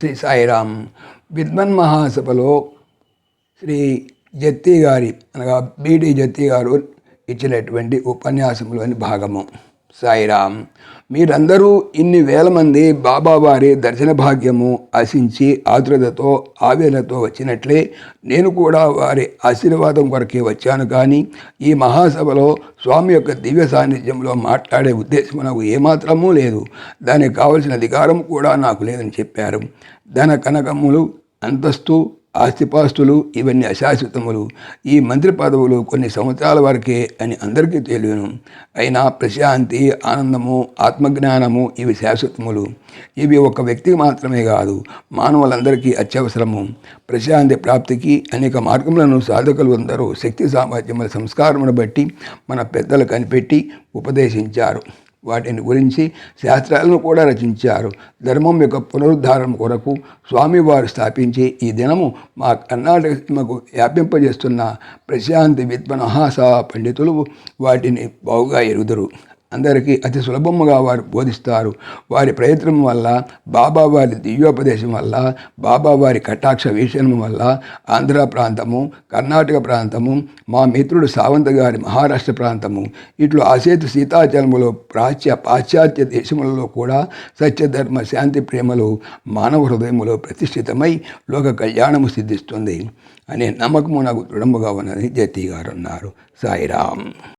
శ్రీ సాయిరామ్ విద్వన్ మహాసభలో శ్రీ జత్తి గారి అనగా బీడి జత్తి గారు ఇచ్చినటువంటి ఉపన్యాసంలోని భాగము. సాయిరామ్ మీరందరూ ఇన్ని వేల మంది బాబావారి దర్శన భాగ్యము ఆశించి ఆతురతతో ఆవేదనతో వచ్చినట్లే నేను కూడా వారి ఆశీర్వాదం కొరకే వచ్చాను. కానీ ఈ మహాసభలో స్వామి యొక్క దివ్య సాన్నిధ్యంలో మాట్లాడే ఉద్దేశం నాకు ఏమాత్రమూ లేదు. దానికి కావలసిన అధికారం కూడా నాకు లేదని చెప్పారు. ధన కనకములు అంతస్తు ఆస్తిపాస్తులు ఇవన్నీ అశాశ్వతములు. ఈ మంత్రి పదవులు కొన్ని సంవత్సరాల వరకే అని అందరికీ తెలియను. అయినా ప్రశాంతి ఆనందము ఆత్మజ్ఞానము ఇవి శాశ్వతములు. ఇవి ఒక వ్యక్తికి మాత్రమే కాదు మానవులందరికీ అత్యవసరము. ప్రశాంతి ప్రాప్తికి అనేక మార్గములను సాధకులు అందరూ శక్తి సామర్థ్యముల సంస్కారమును బట్టి మన పెద్దలు కనిపెట్టి ఉపదేశించారు. వాటిని గురించి శాస్త్రాలను కూడా రచించారు. ధర్మం యొక్క పునరుద్ధారణ కొరకు స్వామివారు స్థాపించి ఈ దినము మా కర్ణాటక సీమకు వ్యాపింపజేస్తున్న ప్రశాంతి విద్వనహాస పండితులు వాటిని బాగుగా ఎరుగుదరు. అందరికీ అతి సులభముగా వారు బోధిస్తారు. వారి ప్రయత్నం వల్ల బాబా వారి దివ్యోపదేశం వల్ల బాబా వారి కటాక్ష వీక్షణం వల్ల ఆంధ్ర ప్రాంతము కర్ణాటక ప్రాంతము మా మిత్రుడు సావంత గారి మహారాష్ట్ర ప్రాంతము ఇట్లు అసేతు సీతాచలములో ప్రాచ్య పాశ్చాత్య దేశములలో కూడా సత్యధర్మ శాంతి ప్రేమలు మానవ హృదయములో ప్రతిష్ఠితమై లోక కళ్యాణము సిద్ధిస్తుంది. అనే నమ్మకము నాకు దృఢముగా ఉన్నది. జతీ గారు అన్నారు. సాయిరామ్.